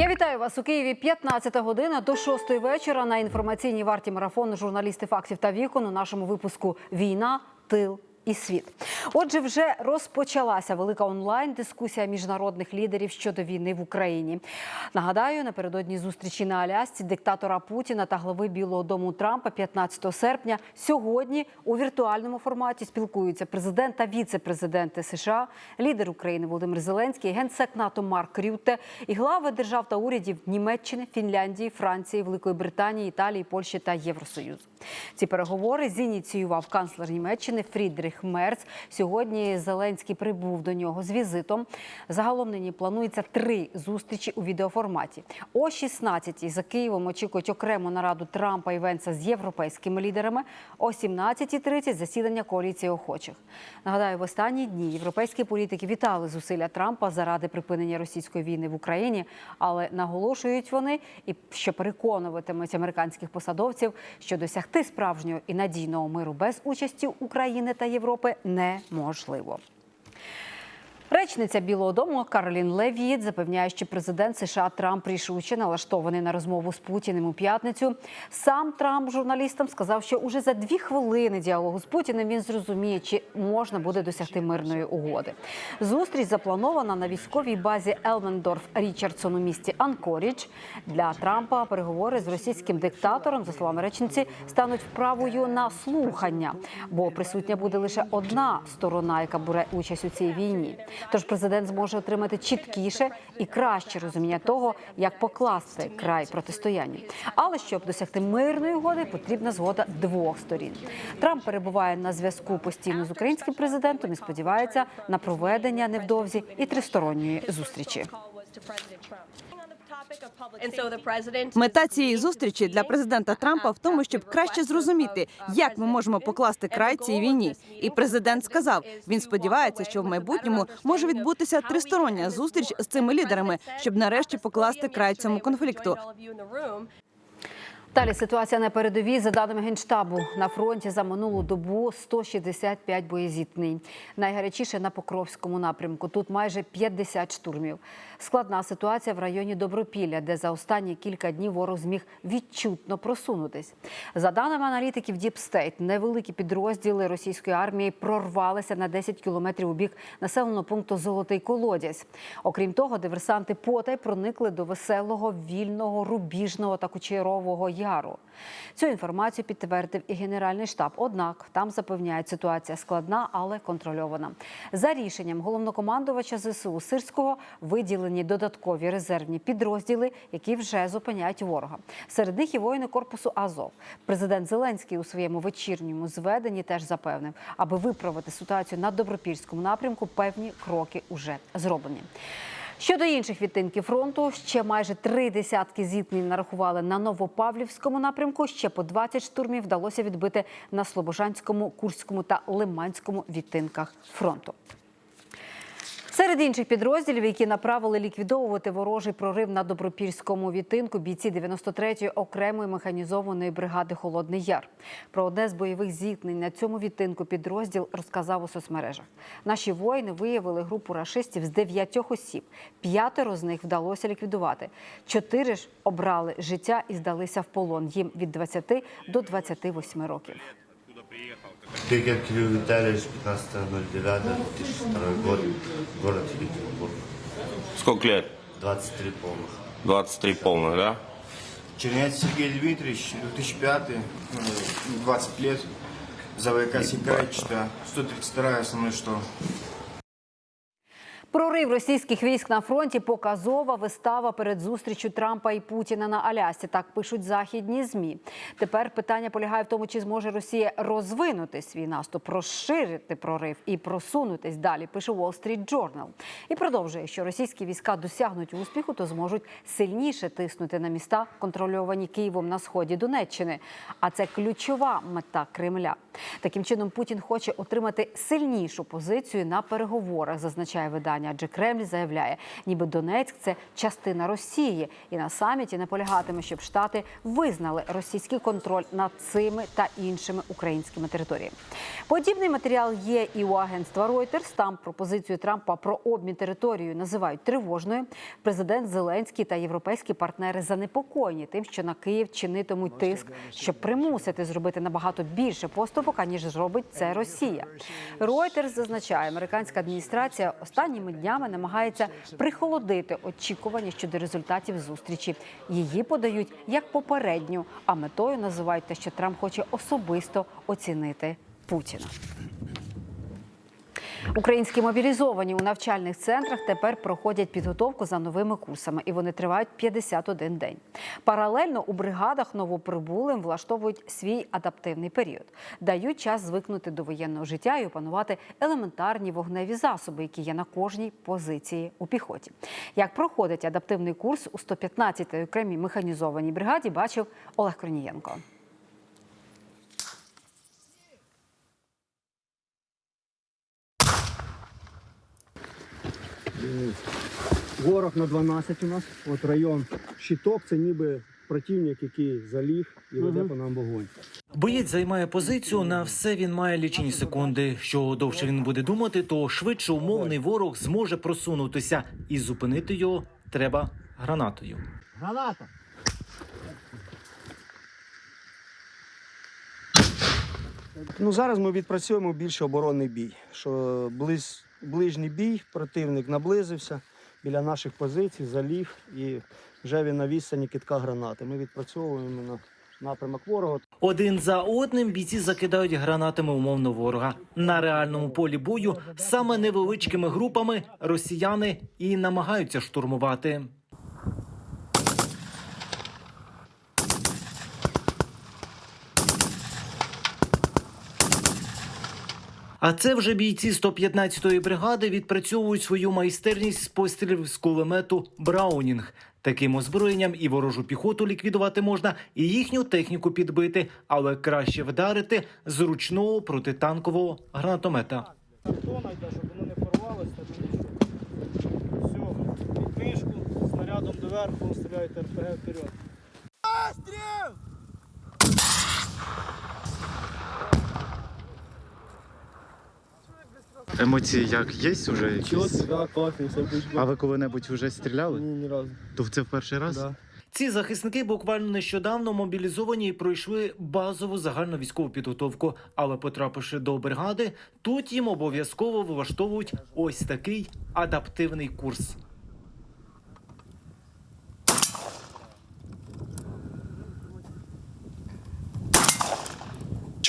Я вітаю вас у Києві. 15 година до 6 вечора на інформаційній варті марафону журналісти фактів та вікон у нашому випуску Війна, тил. І світ, отже, вже розпочалася велика онлайн-дискусія міжнародних лідерів щодо війни в Україні. Нагадаю, напередодні зустрічі на Алясці диктатора Путіна та глави Білого Дому Трампа 15 серпня. Сьогодні у віртуальному форматі спілкуються президент та віце-президенти США, лідер України Володимир Зеленський, генсек НАТО Марк Рютте і глави держав та урядів Німеччини, Фінляндії, Франції, Великої Британії, Італії, Польщі та Євросоюзу. Ці переговори зініціював канцлер Німеччини Фрідрих Мерц. Сьогодні Зеленський прибув до нього з візитом. Загалом нині планується три зустрічі у відеоформаті. О 16-й за Києвом очікують окрему нараду Трампа і Венса з європейськими лідерами. О 17.30 засідання коаліції охочих. Нагадаю, в останні дні європейські політики вітали зусилля Трампа заради припинення російської війни в Україні, але наголошують вони і що переконуватимуть американських посадовців, що досягти справжнього і надійного миру без участі України та Європи неможливо. Речниця Білого Дому Каролін Левіт запевняє, що президент США Трамп рішуче налаштований на розмову з Путіним у п'ятницю. Сам Трамп журналістам сказав, що уже за дві хвилини діалогу з Путіним він зрозуміє, чи можна буде досягти мирної угоди. Зустріч запланована на військовій базі Елмендорф Річардсон у місті Анкорідж. Для Трампа переговори з російським диктатором, за словами речниці, стануть вправою на слухання, бо присутня буде лише одна сторона, яка бере участь у цій війні. Тож президент зможе отримати чіткіше і краще розуміння того, як покласти край протистоянню. Але щоб досягти мирної угоди, потрібна згода двох сторін. Трамп перебуває на зв'язку постійно з українським президентом і сподівається на проведення невдовзі і тристоронньої зустрічі. Мета цієї зустрічі для президента Трампа в тому, щоб краще зрозуміти, як ми можемо покласти край цій війні. І президент сказав, він сподівається, що в майбутньому може відбутися тристороння зустріч з цими лідерами, щоб нарешті покласти край цьому конфлікту. Далі ситуація на передовій. За даними генштабу, на фронті за минулу добу 165 боєзіткнень. Найгарячіше на Покровському напрямку. Тут майже 50 штурмів. Складна ситуація в районі Добропілля, де за останні кілька днів ворог зміг відчутно просунутись. За даними аналітиків State, невеликі підрозділи російської армії прорвалися на 10 кілометрів у бік населеного пункту Золотий Колодязь. Окрім того, диверсанти потай проникли до веселого, вільного, рубіжного та кучерового яру. Цю інформацію підтвердив і Генеральний штаб. Однак там запевняють, ситуація складна, але контрольована. За рішенням головнокомандувача ЗСУ Сирського виділені додаткові резервні підрозділи, які вже зупиняють ворога. Серед них і воїни корпусу Азов. Президент Зеленський у своєму вечірньому зведенні теж запевнив, аби виправити ситуацію на добропільському напрямку, певні кроки вже зроблені. Щодо інших відтинків фронту, ще майже три десятки зіткнень нарахували на Новопавлівському напрямку. Ще по 20 штурмів вдалося відбити на Слобожанському, Курському та Лиманському відтинках фронту. Серед інших підрозділів, які направили ліквідовувати ворожий прорив на добропільському відтинку, бійці 93-ї окремої механізованої бригади Холодний Яр. Про одне з бойових зіткнень на цьому відтинку підрозділ розказав у соцмережах. Наші воїни виявили групу рашистів з дев'ятьох осіб. П'ятеро з них вдалося ліквідувати. Чотири ж обрали життя і здалися в полон. Їм від 20 до 28 років. Крикет Виталий, 15.09.2002 год, город Екатеринбург. Сколько лет? 23 полных. 23 полных, да? Чернец Сергей Дмитриевич, 2005, ну, 20 лет, за ВК Сикаичта, 132 основной что. Прорив російських військ на фронті показова вистава перед зустрічю Трампа і Путіна на Алясці. Так пишуть західні змі. Тепер питання полягає в тому, чи зможе Росія розвинути свій наступ, розширити прорив і просунутись далі. Пише Wall Street Journal. І продовжує, що російські війська досягнуть успіху, то зможуть сильніше тиснути на міста, контрольовані Києвом на сході Донеччини. А це ключова мета Кремля. Таким чином Путін хоче отримати сильнішу позицію на переговорах, зазначає видання. Адже Кремль заявляє, ніби Донецьк це частина Росії, і на саміті наполягатиме, щоб Штати визнали російський контроль над цими та іншими українськими територіями. Подібний матеріал є і у агентства Reuters. Там пропозицію Трампа про обмін територією називають тривожною. Президент Зеленський та європейські партнери занепокоєні тим, що на Київ чинитимуть тиск, щоб примусити зробити набагато більше поступок, аніж зробить це Росія. Reuters зазначає, американська адміністрація останніми днями намагається прихолодити очікування щодо результатів зустрічі. Її подають як попередню, а метою називають те, що Трамп хоче особисто оцінити Путіна. Українські мобілізовані у навчальних центрах тепер проходять підготовку за новими курсами, і вони тривають 51 день. Паралельно у бригадах новоприбулим влаштовують свій адаптивний період, дають час звикнути до воєнного життя і опанувати елементарні вогневі засоби, які є на кожній позиції у піхоті. Як проходить адаптивний курс у 115-й окремій механізованій бригаді, бачив Олег Кронієнко. Ворог на 12 у нас. От район щиток, це ніби противник, який заліг і веде по нам вогонь. Боєць займає позицію на все він має лічені секунди. Що довше він буде думати, то швидше умовний ворог зможе просунутися і зупинити його треба гранатою. Граната! Ну, зараз ми відпрацюємо більше оборонний бій. Що близ, ближній бій, противник наблизився біля наших позицій, залів і вже він на китка гранати. Ми відпрацьовуємо на напрямок ворога. Один за одним бійці закидають гранатами умовно ворога на реальному полі бою. Саме невеличкими групами росіяни і намагаються штурмувати. А це вже бійці 115-ї бригади відпрацьовують свою майстерність з пострілів з кулемету Браунінг. Таким озброєнням і ворожу піхоту ліквідувати можна, і їхню техніку підбити, але краще вдарити з ручного протитанкового гранатомета. Картона йде, щоб воно не порвалося, Все, під кришку, снарядом доверху, стріляйте РПГ вперед. Емоції як є вже якісь? Да, класний, все А ви коли-небудь вже стріляли? Ні, ні разу. То це в перший раз? Да. Ці захисники буквально нещодавно мобілізовані і пройшли базову загальну військову підготовку. Але потрапивши до бригади, тут їм обов'язково влаштовують ось такий адаптивний курс.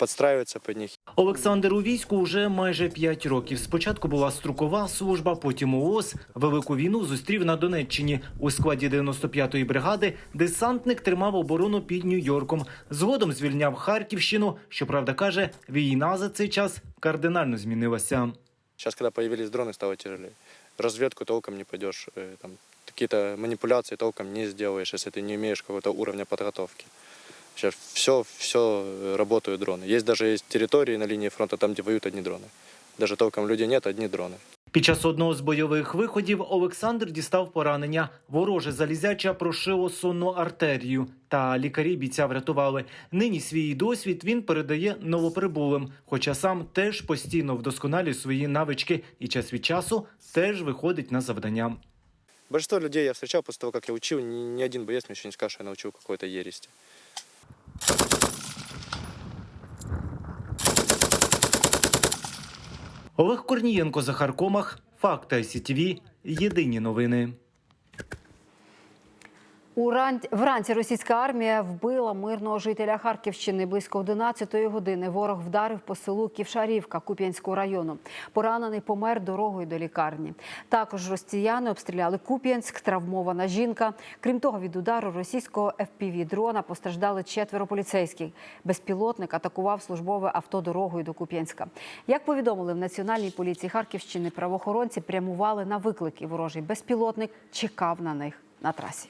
подстраиваться под них. Олександр у війську вже майже 5 років. Спочатку була строкова служба, потім ООС. Велику війну зустрів на Донеччині у складі 95-ї бригади. Десантник тримав оборону під Нью-Йорком. Згодом звільняв Харківщину. Щоправда, каже, війна за цей час кардинально змінилася. Сейчас, когда появились дроны, стало тяжелее. В разведку толком не пойдешь, э, там, какие-то манипуляции толком не сделаешь, если ты не имеешь какого-то уровня подготовки. Сейчас все, все работают дроны. Есть даже есть территории на линии фронта, там, где воюют одни дроны. Даже толком людей нет, одни дроны. Під час одного з бойових виходів Олександр дістав поранення. Вороже залізяча прошило сонну артерію. Та лікарі бійця врятували. Нині свій досвід він передає новоприбулим, хоча сам теж постійно вдосконалює свої навички і час від часу теж виходить на завдання. Большинство людей я встречал после того, как я учил, ни, ни один боец мне еще не скажет, что я научил какой-то ерести. Олег Корнієнко, Захар Комах, Факти СІТВ. Єдині новини. Уран- Вранці російська армія вбила мирного жителя Харківщини. Близько 11-ї години ворог вдарив по селу Ківшарівка Куп'янського району. Поранений помер дорогою до лікарні. Також росіяни обстріляли Куп'янськ, травмована жінка. Крім того, від удару російського FPV-дрона постраждали четверо поліцейських. Безпілотник атакував службове авто дорогою до Куп'янська. Як повідомили в Національній поліції Харківщини, правоохоронці прямували на виклики. Ворожий безпілотник чекав на них на трасі.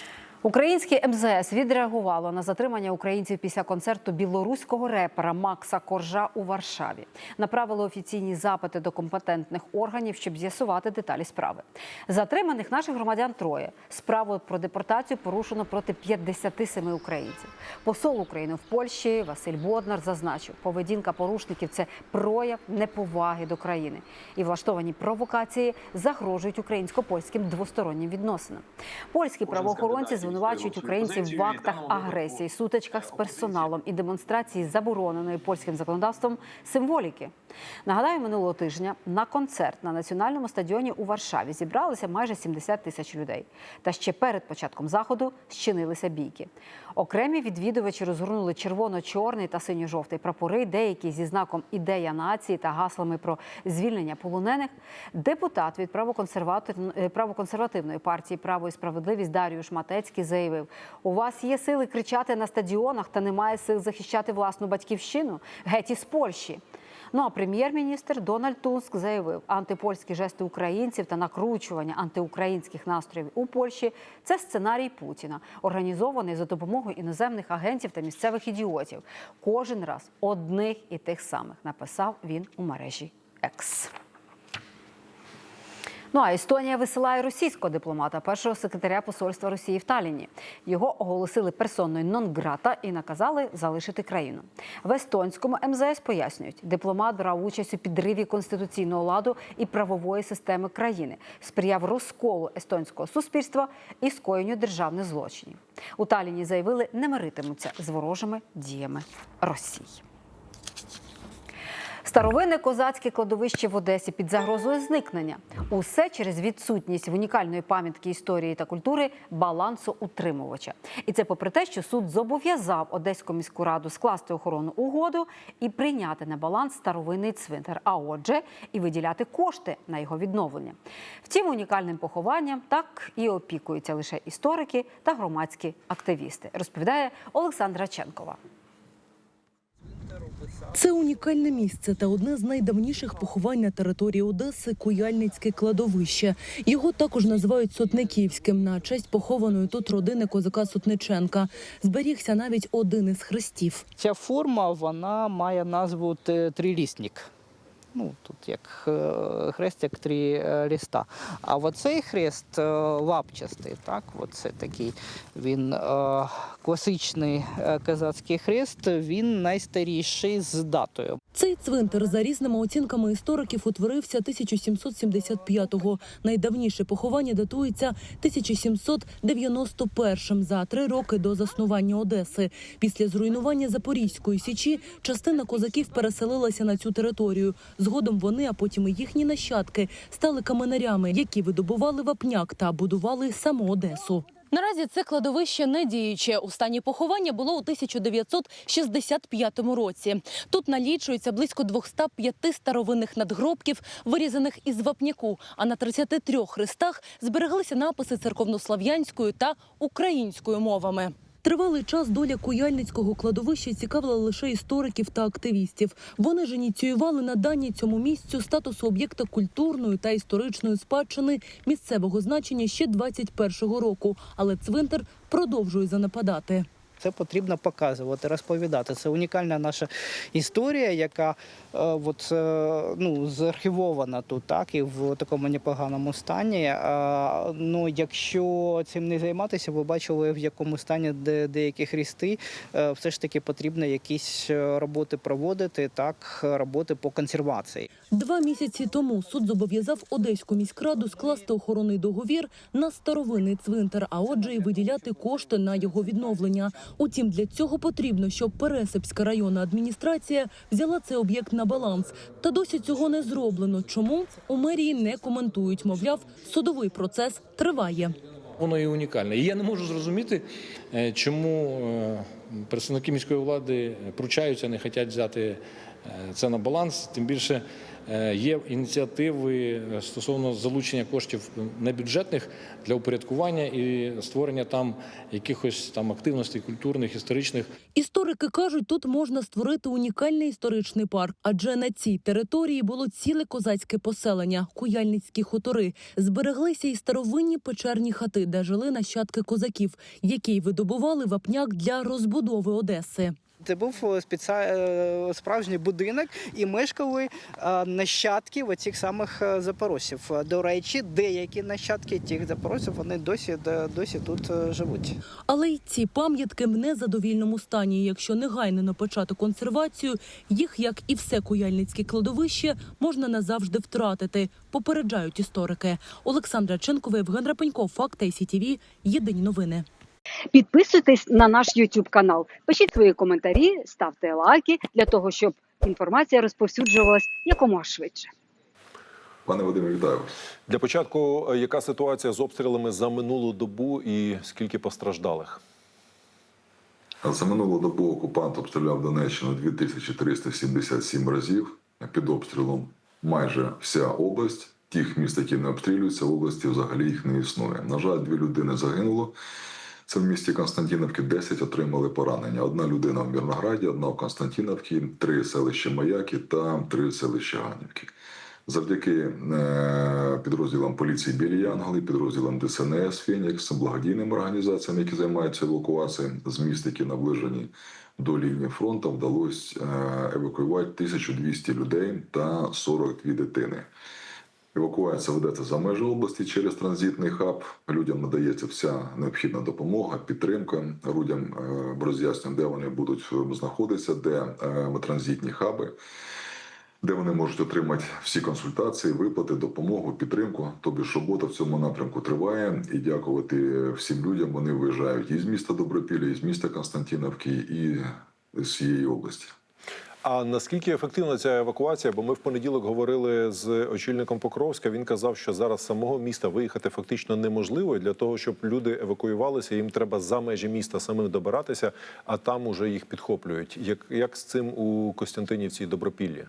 Українське МЗС відреагувало на затримання українців після концерту білоруського репера Макса Коржа у Варшаві. Направили офіційні запити до компетентних органів, щоб з'ясувати деталі справи. Затриманих наших громадян троє. Справу про депортацію порушено проти 57 українців. Посол України в Польщі Василь Боднар зазначив, поведінка порушників це прояв неповаги до країни. І влаштовані провокації загрожують українсько-польським двостороннім відносинам. Польські правоохоронці звинувачують українців в актах агресії, сутичках з персоналом і демонстрації забороненої польським законодавством символіки. Нагадаю, минулого тижня на концерт на національному стадіоні у Варшаві зібралися майже 70 тисяч людей. Та ще перед початком заходу щинилися бійки. Окремі відвідувачі розгорнули червоно-чорний та синьо-жовтий прапори, деякі зі знаком ідея нації та гаслами про звільнення полонених. Депутат від е, правоконсервативної партії Право і справедливість Даріуш Матецький заявив: у вас є сили кричати на стадіонах, та немає сил захищати власну батьківщину. Геть із Польщі. Ну а прем'єр-міністр Дональд Туск заявив, антипольські жести українців та накручування антиукраїнських настроїв у Польщі це сценарій Путіна, організований за допомогою іноземних агентів та місцевих ідіотів. Кожен раз одних і тих самих написав він у мережі Екс. Ну а Естонія висилає російського дипломата, першого секретаря посольства Росії в Таліні. Його оголосили персоною нон-грата і наказали залишити країну. В естонському МЗС пояснюють, дипломат брав участь у підриві конституційного ладу і правової системи країни, сприяв розколу естонського суспільства і скоєнню державних злочинів. У Таліні заявили, не миритимуться з ворожими діями Росії. Старовинне козацьке кладовище в Одесі під загрозою зникнення. Усе через відсутність в унікальної пам'ятки історії та культури балансу утримувача. І це попри те, що суд зобов'язав Одеську міську раду скласти охоронну угоду і прийняти на баланс старовинний цвинтар, а отже, і виділяти кошти на його відновлення. Втім, унікальним похованням так і опікуються лише історики та громадські активісти, розповідає Олександра Ченкова. Це унікальне місце та одне з найдавніших поховань на території Одеси Куяльницьке кладовище. Його також називають Сотниківським на честь похованої тут родини козака Сотниченка. Зберігся навіть один із хрестів. Ця форма вона має назву трилісник. Ну, тут як е, хрест, як три е, ліста. А оцей хрест е, лапчастий, так? Оце такий він класичний козацький хрест, він найстаріший з датою. Цей цвинтар за різними оцінками істориків утворився 1775-го. Найдавніше поховання датується 1791 за три роки до заснування Одеси. Після зруйнування Запорізької січі частина козаків переселилася на цю територію. Згодом вони, а потім і їхні нащадки, стали каменарями, які видобували вапняк та будували саму Одесу. Наразі це кладовище не діюче. У стані поховання було у 1965 році. Тут налічується близько 205 старовинних надгробків, вирізаних із вапняку. А на 33 хрестах збереглися написи церковнослав'янською та українською мовами. Тривалий час доля Куяльницького кладовища цікавила лише істориків та активістів. Вони ж ініціювали надання цьому місцю статусу об'єкта культурної та історичної спадщини місцевого значення ще 21-го року. Але цвинтар продовжує занепадати. Це потрібно показувати, розповідати. Це унікальна наша історія, яка е, от, е, ну, заархівована тут, так, і в такому непоганому стані. А, ну, якщо цим не займатися, ви бачили, в якому стані де, деякі хрести, е, все ж таки потрібно якісь е, роботи проводити, так, роботи по консервації. Два місяці тому суд зобов'язав Одеську міськраду скласти охоронний договір на старовинний цвинтар, а отже, і виділяти кошти на його відновлення. Утім, для цього потрібно, щоб Пересипська районна адміністрація взяла цей об'єкт на баланс. Та досі цього не зроблено. Чому у мерії не коментують? Мовляв, судовий процес триває. воно і унікальне. І я не можу зрозуміти, е, чому е, представники міської влади пручаються, не хочуть взяти е, це на баланс. Тим більше є ініціативи стосовно залучення коштів небюджетних для упорядкування і створення там якихось там активностей культурних, історичних. Історики кажуть, тут можна створити унікальний історичний парк, адже на цій території було ціле козацьке поселення Куяльницькі хутори. Збереглися й старовинні печерні хати, де жили нащадки козаків, які видобували вапняк для розбудови Одеси. Це був е, е, справжній будинок, і мешкали е, нащадки оцих самих запорожців. До речі, деякі нащадки тих запорожців вони досі досі тут живуть. Але й ці пам'ятки в незадовільному стані. Якщо негайно не почати консервацію, їх, як і все куяльницьке кладовище, можна назавжди втратити. Попереджають історики. Олександра Ченкова, Євген Рапенько, Факт ICTV. Єдині новини. Підписуйтесь на наш YouTube канал, пишіть свої коментарі, ставте лайки для того, щоб інформація розповсюджувалась якомога швидше. Пане Вадиме, вітаю. вас. Для початку, е, яка ситуація з обстрілами за минулу добу і скільки постраждалих? За минулу добу окупант обстріляв Донеччину 2377 разів під обстрілом. Майже вся область. Тих міст, які не обстрілюються, в області взагалі їх не існує. На жаль, дві людини загинуло. Це в місті Константіновки 10 отримали поранення. Одна людина в Мірнограді, одна в Константіновці, три селища Маяки та три селища Ганівки. Завдяки е, підрозділам поліції Білі Янголи, підрозділам ДСНС Фенікс, благодійним організаціям, які займаються евакуацією з міст, які наближені до лінії фронту, вдалося е, евакуювати 1200 людей та 42 дитини. Евакуація ведеться за межі області через транзитний хаб. Людям надається вся необхідна допомога, підтримка. Людям е, роз'яснюємо, де вони будуть е, знаходитися, де е, транзитні хаби, де вони можуть отримати всі консультації, виплати, допомогу, підтримку. Тобі ж робота в цьому напрямку триває. І дякувати всім людям. Вони виїжджають із міста Добропілля, із міста Константіновки і з цієї області. А наскільки ефективна ця евакуація? Бо ми в понеділок говорили з очільником Покровська. Він казав, що зараз самого міста виїхати фактично неможливо. І для того, щоб люди евакуювалися, їм треба за межі міста самим добиратися, а там уже їх підхоплюють. Як, як з цим у Костянтинівці і Добропіллі?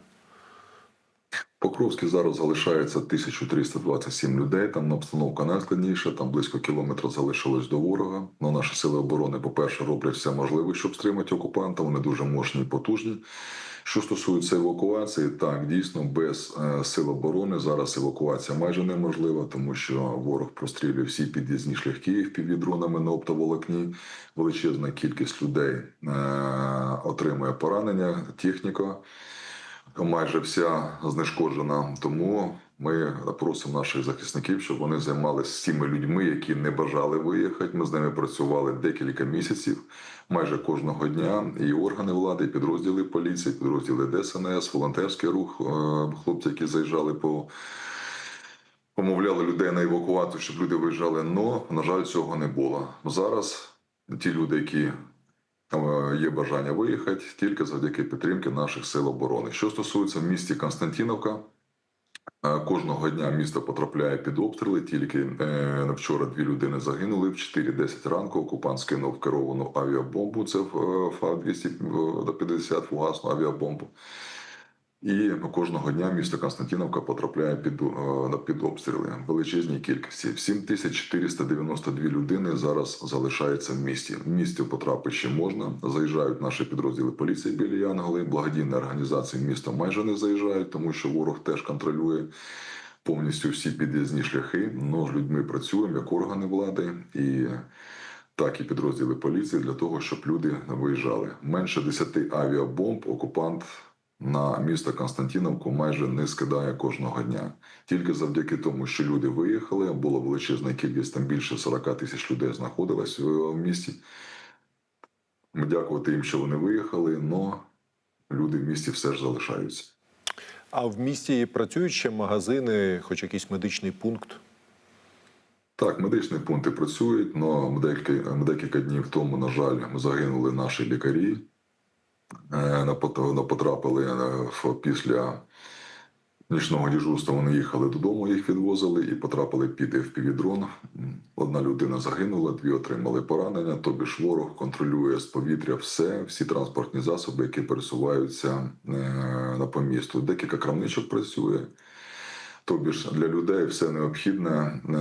Покровський зараз залишається 1327 людей. Там обстановка найскладніша, там близько кілометра залишилось до ворога. Ну, наші сили оборони, по-перше, роблять все можливе, щоб стримати окупанта. Вони дуже мощні і потужні. Що стосується евакуації, так дійсно без е, сил оборони зараз евакуація майже неможлива, тому що ворог прострілює всі під'їзні шляхи під дронами на оптоволокні. Величезна кількість людей е, отримує поранення, техніка майже вся знешкоджена. Тому ми просимо наших захисників, щоб вони займалися цими людьми, які не бажали виїхати. Ми з ними працювали декілька місяців, майже кожного дня. І органи влади, і підрозділи поліції, підрозділи ДСНС, волонтерський рух, е, хлопці, які заїжджали по. Помовляли людей на евакуацію, щоб люди виїжджали. Но, на жаль, цього не було. Зараз ті люди, які є бажання виїхати тільки завдяки підтримки наших сил оборони. Що стосується в місті Константіновка, е, кожного дня місто потрапляє під обстріли. Тільки е, вчора дві людини загинули. В 4.10 ранку окупант скинув керовану авіабомбу. Це Фа-250 фугасну авіабомбу. І кожного дня місто Константіновка потрапляє під, е, під обстріли величезній кількості. 7492 людини зараз залишаються в місті. В місті потрапити ще можна. Заїжджають наші підрозділи поліції біля Янголи. Благодійні організації міста майже не заїжджають, тому що ворог теж контролює повністю всі під'їзні шляхи. Ну, з людьми працюємо як органи влади і. Так, і підрозділи поліції для того, щоб люди виїжджали. Менше 10 авіабомб окупант на місто Константіновку майже не скидає кожного дня. Тільки завдяки тому, що люди виїхали, була величезна кількість, там більше 40 тисяч людей знаходилось в місті. Ми дякувати їм, що вони виїхали, але люди в місті все ж залишаються. А в місті працюють ще магазини, хоч якийсь медичний пункт. Так, медичні пункти працюють, але декілька днів тому, на жаль, загинули наші лікарі. Е, потрапили е, після нічного дежурства вони їхали додому, їх відвозили і потрапили під FPV-дрон. Одна людина загинула, дві отримали поранення. Тобі ж ворог контролює з повітря все, всі транспортні засоби, які пересуваються е, на помісту. Декілька крамничок працює. Тобі ж для людей все необхідне е,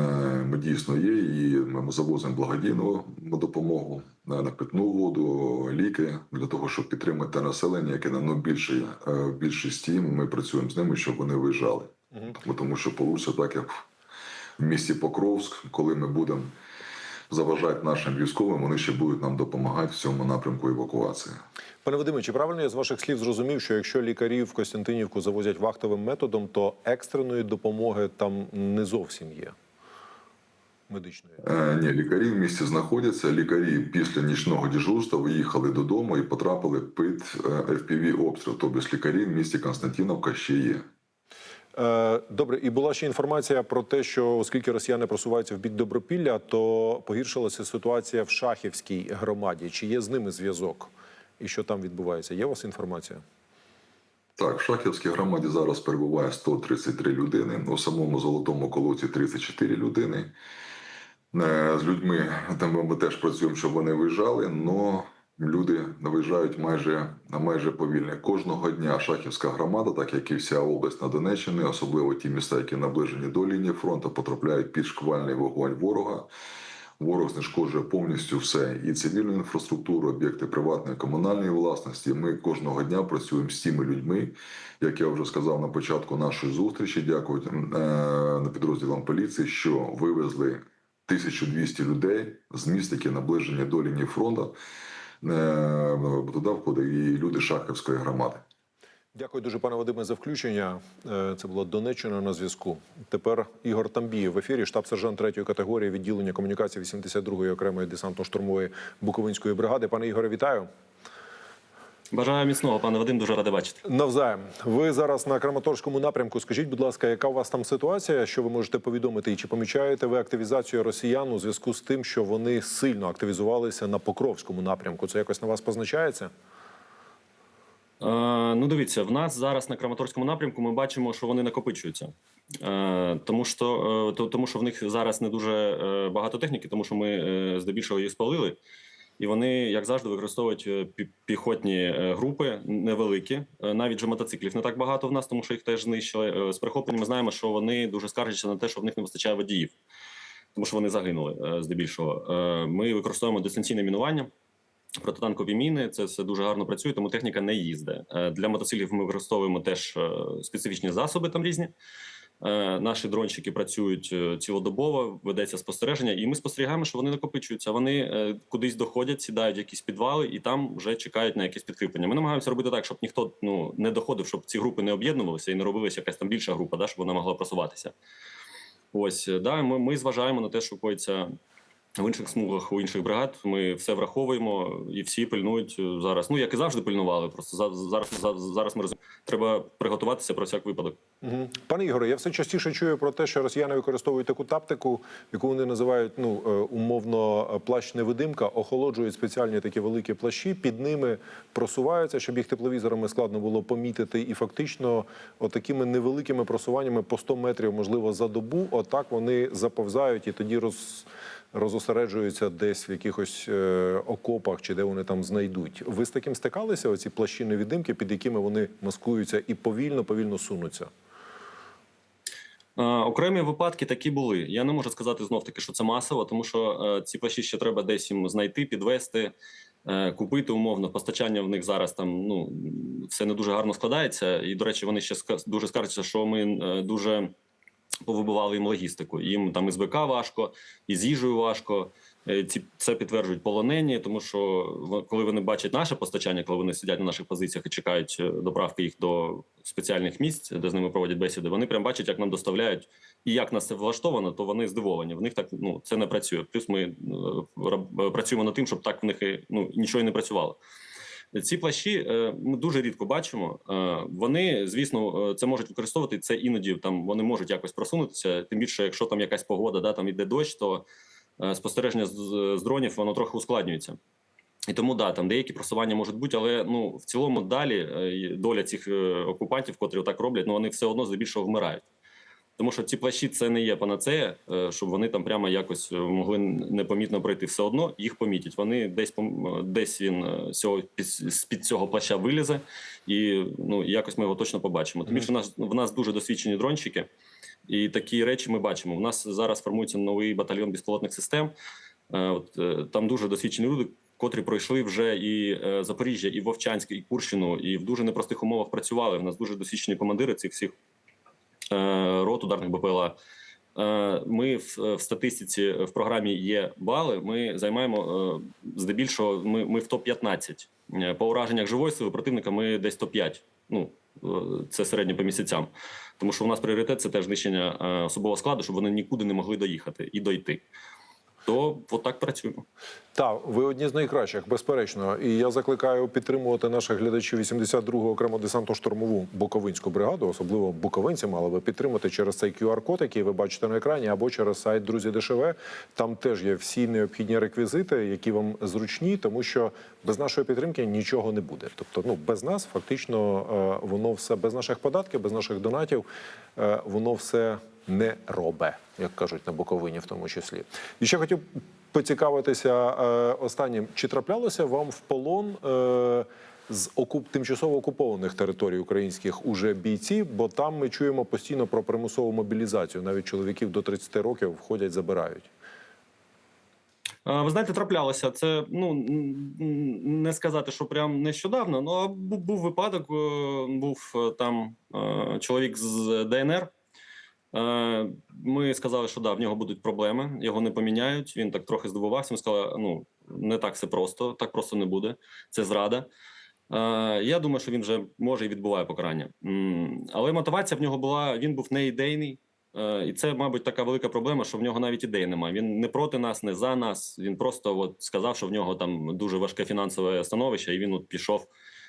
ми дійсно є, і ми завозимо благодійну допомогу на питну воду, ліки для того, щоб підтримати населення, яке на більше е, в більшості ми працюємо з ними, щоб вони виїжджали. Тому що получиться так, як в місті Покровськ, коли ми будемо заважати нашим військовим, вони ще будуть нам допомагати в цьому напрямку евакуації. Пане Вадиме, чи правильно я з ваших слів зрозумів, що якщо лікарів в Костянтинівку завозять вахтовим методом, то екстреної допомоги там не зовсім є медичної? Е, ні, лікарі в місті знаходяться. Лікарі після нічного дежурства виїхали додому і потрапили під е, FPV обстріл. Тобто лікарі в місті Константиновка ще є. Е, Добре, і була ще інформація про те, що оскільки росіяни просуваються в бік Добропілля, то погіршилася ситуація в Шахівській громаді. Чи є з ними зв'язок? І що там відбувається? Є у вас інформація? Так, в Шахівській громаді зараз перебуває 133 людини. У самому золотому колоці 34 людини. Е, З людьми там ми теж працюємо, щоб вони виїжджали, але люди виїжджають майже, майже повільно. Кожного дня Шахівська громада, так як і вся область на Донеччині, особливо ті міста, які наближені до лінії фронту, потрапляють під шквальний вогонь ворога. Ворог знешкоджує повністю все і цивільну інфраструктуру, об'єкти приватної комунальної власності. Ми кожного дня працюємо з тими людьми, як я вже сказав на початку нашої зустрічі. Дякую е, на підрозділам поліції, що вивезли 1200 людей з міст, які наближені до лінії фронту. Е, Туди входить і люди Шахівської громади. Дякую дуже, пане Вадиме, за включення. Е, Це була Донеччина на зв'язку. Тепер Ігор Тамбієв в ефірі, штаб-сержант третьої категорії відділення комунікації 82-ї окремої десантно-штурмової Буковинської бригади. Пане Ігоре, вітаю. Бажаю міцного, пане Вадим, дуже радий бачити. Навзаєм. Ви зараз на Краматорському напрямку. Скажіть, будь ласка, яка у вас там ситуація? Що ви можете повідомити? І чи помічаєте ви активізацію росіян у зв'язку з тим, що вони сильно активізувалися на Покровському напрямку? Це якось на вас позначається? Е, ну, дивіться, в нас зараз на Краматорському напрямку ми бачимо, що вони накопичуються. Е, тому, що, е, тому що в них зараз не дуже е, багато техніки, тому що ми здебільшого їх спалили. І вони, як завжди, використовують е, піхотні е, групи невеликі. Е, Навіть же мотоциклів не так багато в нас, тому що їх теж знищили. З перехоплень ми знаємо, що вони дуже скаржаться на те, що в них не вистачає водіїв, тому що вони загинули здебільшого. Ми використовуємо дистанційне мінування. Протитанкові міни це все дуже гарно працює, тому техніка не їздить. Для мотоциклів ми використовуємо теж специфічні засоби там різні. Е, Наші дронщики працюють е, цілодобово, ведеться спостереження, і ми спостерігаємо, що вони накопичуються. Вони е, кудись доходять, сідають в якісь підвали і там вже чекають на якесь підкріплення. Ми намагаємося робити так, щоб ніхто ну не доходив, щоб ці групи не об'єднувалися і не робилася якась там більша група, да, щоб вона могла просуватися. Ось да, ми, ми зважаємо на те, що коїться в інших смугах у інших бригад. Ми все враховуємо і всі пильнують е, зараз. Ну як і завжди пильнували. Просто за- зараз за- зараз ми розуміємо, треба приготуватися про всяк випадок. Угу. Пане Ігоре, я все частіше чую про те, що росіяни використовують таку тактику, яку вони називають ну е, умовно е, плащ невидимка, охолоджують спеціальні такі великі плащі, під ними просуваються, щоб їх тепловізорами складно було помітити. І фактично, отакими невеликими просуваннями по 100 метрів, можливо, за добу, отак вони заповзають і тоді роз. Розосереджуються десь в якихось е, окопах чи де вони там знайдуть. Ви з таким стикалися? Оці плащі невидимки, під якими вони маскуються і повільно, повільно сунуться. Е, Окремі випадки такі були. Я не можу сказати знов таки, що це масово, тому що е, ці плащі ще треба десь їм знайти, підвести, купити умовно. Постачання в них зараз там ну все не дуже гарно складається. І до речі, вони ще дуже скаржаться, що ми дуже повибивали їм логістику. Їм там із БК важко, і з їжею важко. Е, Ці це підтверджують полонені, тому що коли вони бачать наше постачання, коли вони сидять на наших позиціях і чекають е, доправки їх до спеціальних місць, де з ними проводять бесіди, вони прям бачать, як нам доставляють і як нас це влаштовано, то вони здивовані. В них так ну це не працює. Плюс ми е, працюємо над тим, щоб так в них ну нічого і не працювало. Ці плащі е, ми дуже рідко бачимо. Е, Вони, звісно, е, це можуть використовувати. Це іноді там вони можуть якось просунутися. Тим більше, якщо там якась погода, да там іде дощ, то спостереження з, дронів воно трохи ускладнюється. І тому да, там деякі просування можуть бути, але ну в цілому далі доля цих окупантів, котрі так роблять, ну вони все одно здебільшого вмирають. Тому що ці плащі це не є панацея, е, щоб вони там прямо якось е, могли непомітно пройти. Все одно їх помітять. Вони десь е, десь він цього з під цього плаща вилізе, і ну якось ми його точно побачимо. Тому що в нас в нас дуже досвідчені дрончики, і такі речі ми бачимо. У нас зараз формується новий батальйон безпілотних систем. От там дуже досвідчені люди. Котрі пройшли вже і е, Запоріжжя, і Вовчанськ, і Курщину, і в дуже непростих умовах працювали. У нас дуже досвідчені командири цих всіх рот ударних БПЛА. Е, Ми в, статистиці в програмі є бали. Ми займаємо е, здебільшого. Ми, ми в топ 15 по ураженнях живої сили противника. Ми десь топ 5 Ну е, це середньо по місяцям. Тому що у нас пріоритет це теж знищення е, особового складу, щоб вони нікуди не могли доїхати і дойти. То отак працюємо. Так, ви одні з найкращих, безперечно. І я закликаю підтримувати наших глядачів 82-го окремо десантно-штурмову Буковинську бригаду, особливо буковинці мали би підтримати через цей QR-код, який ви бачите на екрані, або через сайт Друзі ДШВ. Там теж є всі необхідні реквізити, які вам зручні, тому що без нашої підтримки нічого не буде. Тобто, ну без нас фактично е, воно все без наших податків, без наших донатів, е, воно все не робе, як кажуть на Буковині, в тому числі. І ще хотів поцікавитися е, останнім. Чи траплялося вам в полон е, з окуп тимчасово окупованих територій українських уже бійці? Бо там ми чуємо постійно про примусову мобілізацію. Навіть чоловіків до 30 років входять, забирають. Ви знаєте, траплялося. Це ну не сказати, що прям нещодавно. Ну був, випадок. е, Був е, там е, чоловік з ДНР. Е, Ми сказали, що да, в нього будуть проблеми, його не поміняють. Він так трохи здивувався. Ми сказали, ну не так все просто, так просто не буде. Це зрада. Е, Я думаю, що він вже може і відбуває покарання. Але мотивація в нього була: він був не ідейний. Е, І це, мабуть, така велика проблема, що в нього навіть ідеї немає. Він не проти нас, не за нас. Він просто от сказав, що в нього там дуже важке фінансове становище, і він от пішов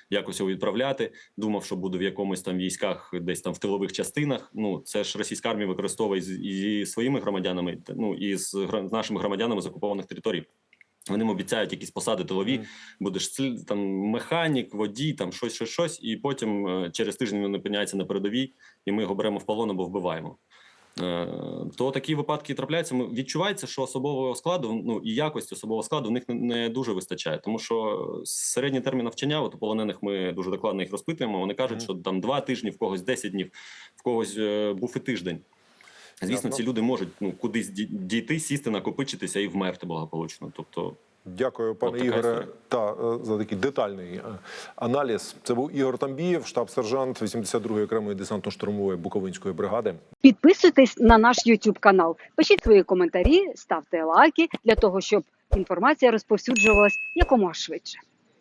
якось його відправляти. Думав, що буде в якомусь там військах, десь там в тилових частинах. Ну це ж російська армія використовує зі своїми громадянами, ну і з нашими громадянами з окупованих територій. Вони обіцяють якісь посади тилові, будеш цил- там механік, водій, там щось, щось, щось, і потім е, через тиждень він опиняється на передовій, і ми його беремо в полон або вбиваємо. Е, То такі випадки трапляються. Відчувається, що особового складу, ну і якості особового складу в них не, дуже вистачає, тому що середній термін навчання, от у полонених ми дуже докладно їх розпитуємо. Вони кажуть, що там два тижні, в когось 10 днів, в когось е, був і тиждень. Звісно, ці люди можуть ну кудись дійти, сісти, накопичитися і вмерти благополучно. Тобто, Дякую, пане От Ігоре, та е, за такий детальний е, аналіз. Це був Ігор Тамбієв, штаб-сержант 82-ї окремої десантно-штурмової Буковинської бригади. Підписуйтесь на наш YouTube канал, пишіть свої коментарі, ставте лайки для того, щоб інформація розповсюджувалась якомога швидше.